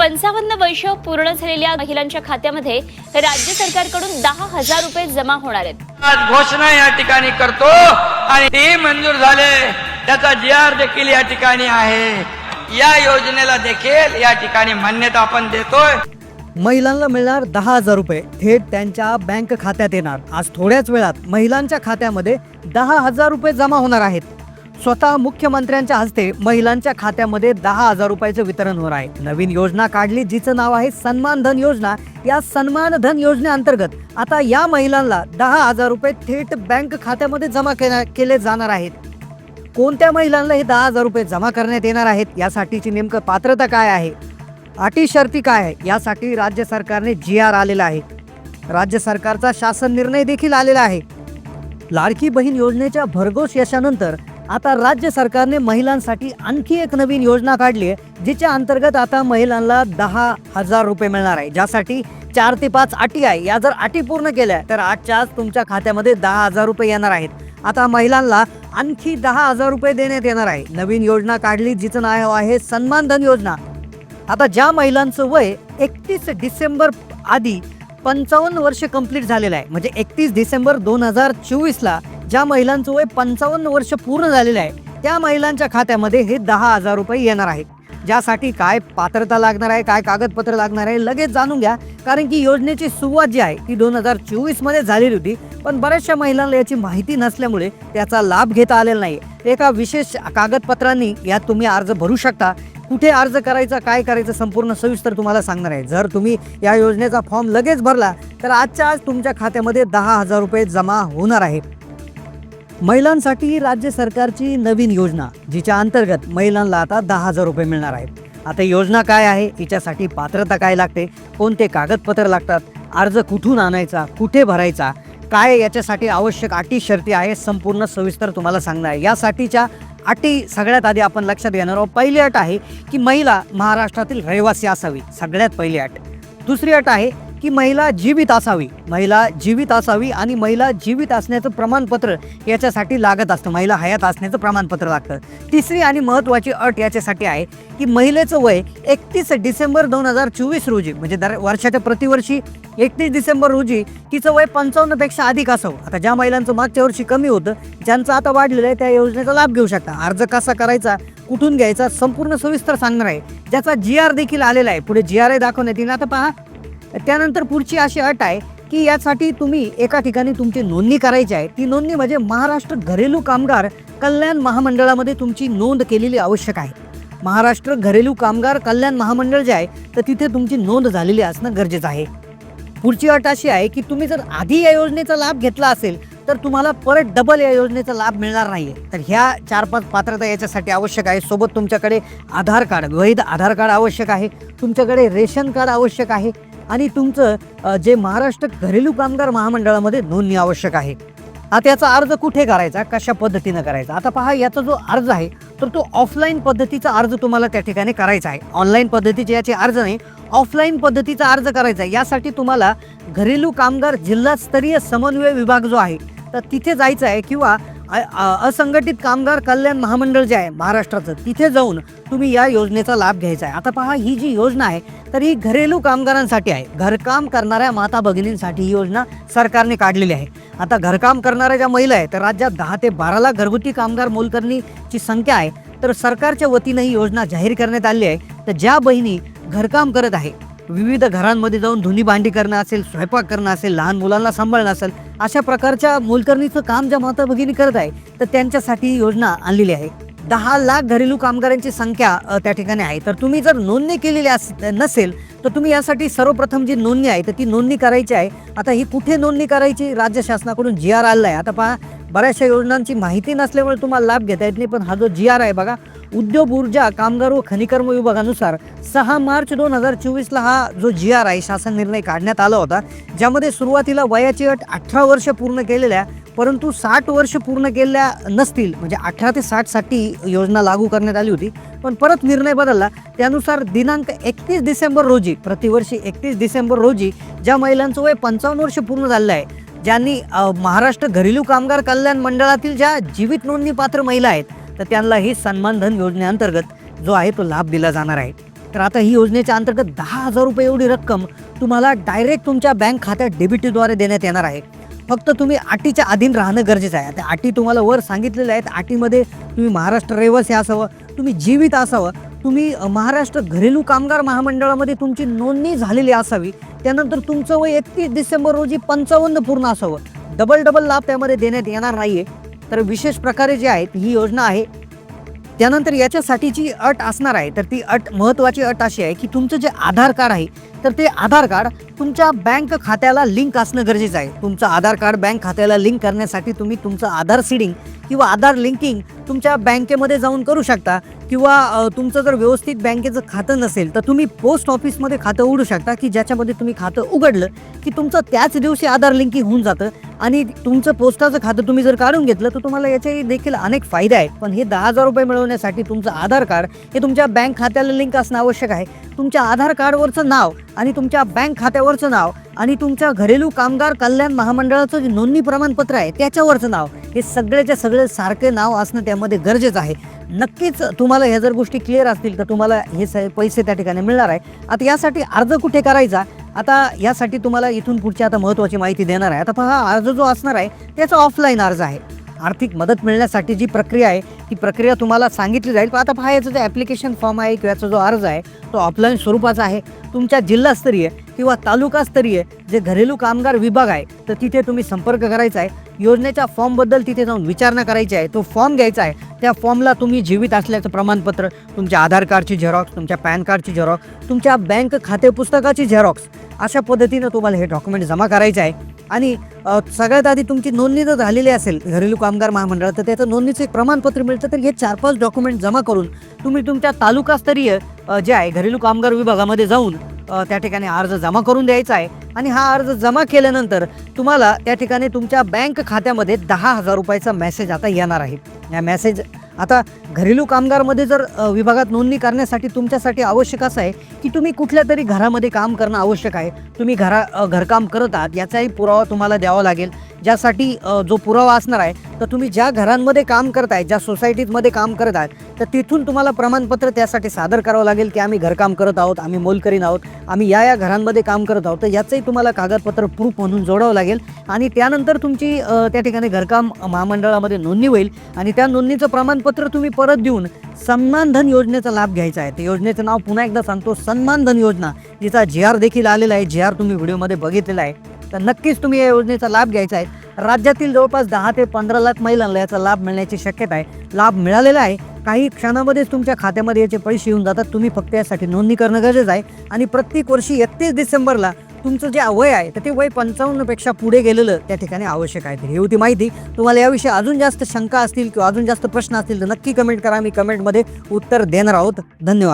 पंचावन्न वर्ष पूर्ण झालेल्या महिलांच्या खात्यामध्ये राज्य सरकारकडून दहा हजार रुपये जमा होणार आहेत. आज घोषणा या ठिकाणी करतो आणि ते मंजूर झाले त्याचा जी आर देखील या ठिकाणी आहे. या योजनेला देखील या ठिकाणी मान्यता आपण देतोय. महिलांना मिळणार दहा हजार रुपये थेट त्यांच्या बँक खात्यात येणार. आज थोड्याच वेळात महिलांच्या खात्यामध्ये दहा हजार रुपये जमा होणार आहेत. स्वतः मुख्यमंत्र्यांच्या हस्ते महिलांच्या खात्यामध्ये दहा हजार रुपयाचं वितरण होणार आहे. नवीन योजना काढली जिचं नाव आहे सन्मान धन योजना. या सन्मान धन योजनेअंतर्गत आता या महिलांना दहा हजार रुपये थेट बँक खात्यामध्ये जमा केले जाणार आहेत. कोणत्या महिलांना हे दहा हजार रुपये जमा करण्यात येणार आहेत यासाठीची नेमकं पात्रता काय आहे? अटी शर्ती काय आहे यासाठी राज्य सरकारने जी आर आलेला आहे. राज्य सरकारचा शासन निर्णय देखील आलेला आहे. लाडकी बहीण योजनेच्या भरघोस यशानंतर आता राज्य सरकारने महिलांसाठी आणखी एक नवीन योजना काढली आहे जिच्या अंतर्गत आता महिलांना दहा हजार रुपये मिळणार आहे ज्यासाठी चार ते पाच अटी आहे. या जर अटी पूर्ण केल्या तर आजच्या आज तुमच्या खात्यामध्ये दहा हजार रुपये येणार आहेत. आता महिलांना आणखी दहा हजार रुपये देण्यात येणार आहे. नवीन योजना काढली जिचं नाव आहे सन्मान धन योजना. आता ज्या महिलांचं वय एकतीस डिसेंबर आधी पंचावन्न वर्ष कंप्लीट झालेलं आहे म्हणजे एकतीस डिसेंबर दोन हजार चोवीसला ज्या महिलांचं वय पंचावन्न वर्ष पूर्ण झालेलं आहे त्या महिलांच्या खात्यामध्ये हे दहा हजार रुपये येणार आहेत. ज्यासाठी काय पात्रता लागणार आहे काय कागदपत्र लागणार आहे लगेच जाणून घ्या. कारण की योजनेची सुरुवात जी आहे ती दोन हजार चोवीसमध्ये झालेली होती. पण बऱ्याचशा महिलांना याची माहिती नसल्यामुळे त्याचा लाभ घेता आलेला नाही एका विशेष कागदपत्रांनी यात तुम्ही अर्ज भरू शकता. कुठे अर्ज करायचा काय करायचं संपूर्ण सविस्तर तुम्हाला सांगणार आहे. जर तुम्ही या योजनेचा फॉर्म लगेच भरला तर आजच्या आज तुमच्या खात्यामध्ये दहा हजार रुपये जमा होणार आहे महिलांसाठी राज्य सरकारची नवीन योजना जिच्या अंतर्गत महिलांना आता दहा हजार रुपये मिळणार आहेत. आता योजना काय आहे? हिच्यासाठी पात्रता काय लागते? कोणते कागदपत्र लागतात? अर्ज कुठून आणायचा? कुठे भरायचा? काय याच्यासाठी आवश्यक अटी शर्ती आहे संपूर्ण सविस्तर तुम्हाला सांगणार आहे. यासाठीच्या अटी सगळ्यात आधी आपण लक्षात घेणार आहोत. पहिली अट आहे की महिला महाराष्ट्रातील रहिवासी असावी. सगळ्यात पहिली अट. दुसरी अट आहे की महिला जीवित असावी. महिला जीवित असावी आणि महिला जीवित असण्याचं प्रमाणपत्र याच्यासाठी लागत असतं. महिला हयात असण्याचं प्रमाणपत्र लागतं. तिसरी आणि महत्त्वाची अट याच्यासाठी आहे की महिलेचं वय एकतीस डिसेंबर दोन हजार चोवीस रोजी म्हणजे दर वर्षाच्या प्रतिवर्षी एकतीस डिसेंबर रोजी तिचं वय पंचावन्नपेक्षा अधिक असावं. आता ज्या महिलांचं मागच्या वर्षी कमी होतं ज्यांचं आता वाढलेलं आहे त्या योजनेचा लाभ घेऊ शकता. अर्ज कसा करायचा कुठून घ्यायचा संपूर्ण सविस्तर सांगणार आहे. ज्याचा जी आर देखील आलेला आहे. पुढे जी आर आय दाखवण्यात येईल. आता पहा त्यानंतर पुढची अशी अट आहे की यासाठी तुम्ही एका ठिकाणी तुमची नोंदणी करायची आहे. ती नोंदणी म्हणजे महाराष्ट्र घरेलू कामगार कल्याण महामंडळामध्ये तुमची नोंद केलेली आवश्यक आहे. महाराष्ट्र घरेलू कामगार कल्याण महामंडळ जे आहे तर तिथे तुमची नोंद झालेली असणं गरजेचं आहे. पुढची अट अशी आहे की तुम्ही जर आधी या योजनेचा लाभ घेतला असेल तर तुम्हाला परत डबल या योजनेचा लाभ मिळणार नाही तर ह्या चार पाच पात्रता याच्यासाठी आवश्यक आहे. सोबत तुमच्याकडे आधार कार्ड वैध आधार कार्ड आवश्यक आहे. तुमच्याकडे रेशन कार्ड आवश्यक आहे. आणि तुमचं जे महाराष्ट्र घरेलू कामगार महामंडळामध्ये नोंदणी आवश्यक आहे. आता याचा अर्ज कुठे करायचा? कशा पद्धतीनं करायचा? आता पहा याचा जो अर्ज आहे तर तो ऑफलाईन पद्धतीचा अर्ज तुम्हाला त्या ठिकाणी करायचा आहे. ऑनलाईन पद्धतीचे याचे अर्ज नाही ऑफलाईन पद्धतीचा अर्ज करायचा आहे. यासाठी तुम्हाला घरेलू कामगार जिल्हास्तरीय समन्वय विभाग जो आहे तर तिथे जायचं आहे किंवा असंघटित कामगार कल्याण महामंडळ जे आहे महाराष्ट्राचं तिथे जाऊन तुम्ही या योजनेचा लाभ घ्यायचा आहे. आता पहा ही जी योजना आहे तर ही घरेलू कामगारांसाठी आहे. घरकाम करणाऱ्या माता भगिनींसाठी ही योजना सरकारने काढलेली आहे. आता घरकाम करणाऱ्या ज्या महिला आहेत तर राज्यात दहा ते बारा लाख घरगुती कामगार मोलकरणीची संख्या आहे. तर सरकारच्या वतीनं ही योजना जाहीर करण्यात आली आहे. तर ज्या बहिणी घरकाम करत आहे विविध घरांमध्ये जाऊन धुनी भांडी करणं असेल स्वयंपाक करणं असेल लहान मुलांना सांभाळणं असेल अशा प्रकारच्या मोलकरणीचं काम ज्या माता भगिनी करत आहे तर त्यांच्यासाठी योजना आणलेली आहे. दहा लाख घरेलू कामगारांची संख्या त्या ठिकाणी आहे. तर तुम्ही जर नोंदणी केलेली अस नसेल तर तुम्ही यासाठी सर्वप्रथम जी नोंदणी आहे तर ती नोंदणी करायची आहे. आता ही कुठे नोंदणी करायची? राज्य शासनाकडून जी आर आलेला आहे. आता पहा बऱ्याचशा योजनांची माहिती नसल्यामुळे तुम्हाला लाभ घेता येत नाही पण हा जो जी आर आहे बघा उद्योग ऊर्जा कामगार व खनिकर्म विभागानुसार सहा मार्च दोन हजार चोवीसला हा जो जी आर आहे शासन निर्णय काढण्यात आला होता ज्यामध्ये सुरुवातीला वयाची अट अठरा वर्ष पूर्ण केलेल्या परंतु साठ वर्ष पूर्ण केलेल्या नसतील म्हणजे अठरा ते साठसाठी योजना लागू करण्यात आली होती पण परत निर्णय बदलला. त्यानुसार दिनांक एकतीस डिसेंबर रोजी प्रतिवर्षी एकतीस डिसेंबर रोजी ज्या महिलांचं वय पंचावन्न वर्ष पूर्ण झालेलं आहे ज्यांनी महाराष्ट्र घरेलू कामगार कल्याण मंडळातील ज्या जीवित नोंदणी पात्र महिला आहेत तर त्यांना ही सन्मान धन योजनेअंतर्गत जो आहे तो लाभ दिला जाणार आहे. तर आता ही योजनेच्या अंतर्गत दहा हजार रुपये एवढी रक्कम तुम्हाला डायरेक्ट तुमच्या बँक खात्यात डेबिटद्वारे देण्यात येणार आहे. फक्त तुम्ही अटीच्या अधीन राहणं गरजेचं आहे. त्या अटी तुम्हाला वर सांगितलेल्या आहेत अटीमध्ये तुम्ही महाराष्ट्र रहिवासी असावं तुम्ही जीवित असावं तुम्ही महाराष्ट्र घरेलू कामगार महामंडळामध्ये तुमची नोंदणी झालेली असावी त्यानंतर तुमचं वय एकतीस डिसेंबर रोजी पंचावन्न पूर्ण असावं. डबल डबल लाभ त्यामध्ये देण्यात येणार नाही आहे तर विशेष प्रकारे जे आहेत ही योजना आहे. त्यानंतर याच्यासाठीची अट असणार आहे. तर ती अट महत्त्वाची अट अशी आहे की तुमचं जे आधार कार्ड आहे तर ते आधार कार्ड तुमच्या बँक खात्याला लिंक असणं गरजेचं आहे. तुमचं आधार कार्ड बँक खात्याला लिंक करण्यासाठी तुम्ही तुमचं आधार सीडिंग किंवा आधार लिंकिंग तुमच्या बँकेमध्ये जाऊन करू शकता. किंवा तुमचं जर व्यवस्थित बँकेचं खातं नसेल तर तुम्ही पोस्ट ऑफिसमध्ये खातं उघडू शकता की ज्याच्यामध्ये तुम्ही खातं उघडलं की तुमचं त्याच दिवशी आधार लिंकिंग होऊन जातं. आणि तुमचं पोस्टाचं खातं तुम्ही जर काढून घेतलं तर तुम्हाला याचे देखील अनेक फायदे आहेत. पण हे दहा हजार रुपये मिळवण्यासाठी तुमचं आधार कार्ड हे तुमच्या बँक खात्याला लिंक असणं आवश्यक आहे. तुमच्या आधार कार्डवरचं नाव आणि तुमच्या बँक खात्यावरचं नाव आणि तुमच्या घरेलू कामगार कल्याण महामंडळाचं जे नोंदणी प्रमाणपत्र आहे त्याच्यावरचं नाव हे सगळ्याच्या सगळे सारखे नाव असणं त्यामध्ये गरजेचं आहे. नक्कीच तुम्हाला ह्या जर गोष्टी क्लिअर असतील तर तुम्हाला हे स पैसे त्या ठिकाणी मिळणार आहे. आता यासाठी अर्ज कुठे करायचा? आता यासाठी तुम्हाला इथून पुढची आता महत्त्वाची माहिती देणार आहे. आता पहा हा अर्ज जो असणार आहे त्याचा ऑफलाईन अर्ज आहे. आर्थिक मदत मिळण्यासाठी जी प्रक्रिया आहे ती प्रक्रिया तुम्हाला सांगितली जाईल. पण आता पहा याचं जे ॲप्लिकेशन फॉर्म आहे किंवा याचा जो अर्ज आहे तो ऑफलाईन स्वरूपाचा आहे. तुमच्या जिल्हास्तरीय किंवा तालुकास्तरीय जे घरेलू कामगार विभाग आहे तर तिथे तुम्ही संपर्क करायचा आहे. योजनेच्या फॉर्मबद्दल तिथे जाऊन विचारणा करायची आहे. तो फॉर्म घ्यायचा आहे. त्या फॉर्मला तुम्ही जीवित असल्याचं प्रमाणपत्र तुमच्या आधार कार्डची झेरॉक्स तुमच्या पॅन कार्डची झेरॉक्स तुमच्या बँक खाते पुस्तकाची झेरॉक्स अशा पद्धतीनं तुम्हाला हे डॉक्युमेंट जमा करायचे आहे. आणि सगळ्यात आधी तुमची नोंदणी जर झालेली असेल घरेलू कामगार महामंडळ तर त्याचं नोंदणीचं एक प्रमाणपत्र मिळतं तर हे चार पाच डॉक्युमेंट जमा करून तुम्ही तुमच्या तालुकास्तरीय जे आहे घरेलू कामगार विभागामध्ये जाऊन त्या ठिकाणी अर्ज जमा करून द्यायचा आहे. आणि हा अर्ज जमा केल्यानंतर तुम्हाला त्या ठिकाणी तुमच्या बँक खात्यामध्ये दहा हजार रुपयाचा मेसेज आता येणार आहे. या मेसेज आता घरेलू कामगारमध्ये जर विभागात नोंदणी करण्यासाठी तुमच्यासाठी आवश्यक असं आहे की तुम्ही कुठल्या तरी घरामध्ये काम करणं आवश्यक आहे तुम्ही घरा घरकाम करत आहात याचाही पुरावा तुम्हाला द्यावा लागेल. ज्यासाठी जो पुरावा असणार आहे तर तुम्ही ज्या घरांमध्ये काम करत आहे ज्या सोसायटीमध्ये काम करत आहात तर तिथून तुम्हाला प्रमाणपत्र त्यासाठी सादर करावं लागेल की आम्ही घरकाम करत आहोत आम्ही मोलकरीन आहोत आम्ही या या घरांमध्ये काम करत आहोत. तर याचंही तुम्हाला कागदपत्र प्रूफ म्हणून जोडावं लागेल. आणि त्यानंतर तुमची त्या ठिकाणी घरकाम महामंडळामध्ये नोंदणी होईल. आणि त्या नोंदणीचं प्रमाणपत्र तुम्ही परत देऊन सन्मान धन योजनेचा लाभ घ्यायचा आहे. ते योजनेचं नाव पुन्हा एकदा सांगतो सन्मान धन योजना. जिचा जे आर देखील आलेला आहे जे आर तुम्ही व्हिडिओमध्ये बघितलेला आहे. तर नक्कीच तुम्ही या योजनेचा लाभ घ्यायचा आहे. राज्यातील जवळपास दहा ते पंधरा लाख महिलांना याचा लाभ मिळण्याची शक्यता आहे. लाभ मिळालेला आहे. काही क्षणामध्येच तुमच्या खात्यामध्ये याचे पैसे येऊन जातात. तुम्ही फक्त यासाठी नोंदणी करणं गरजेचं आहे. आणि प्रत्येक वर्षी एकतीस डिसेंबरला तुमचं जे वय आहे तर ते वय पंचावन्नपेक्षा पुढे गेलेलं त्या ठिकाणी आवश्यक आहे. ही होती माहिती. तुम्हाला याविषयी अजून जास्त शंका असतील किंवा अजून जास्त प्रश्न असतील तर नक्की कमेंट करा. मी कमेंटमध्ये उत्तर देणार आहोत. धन्यवाद.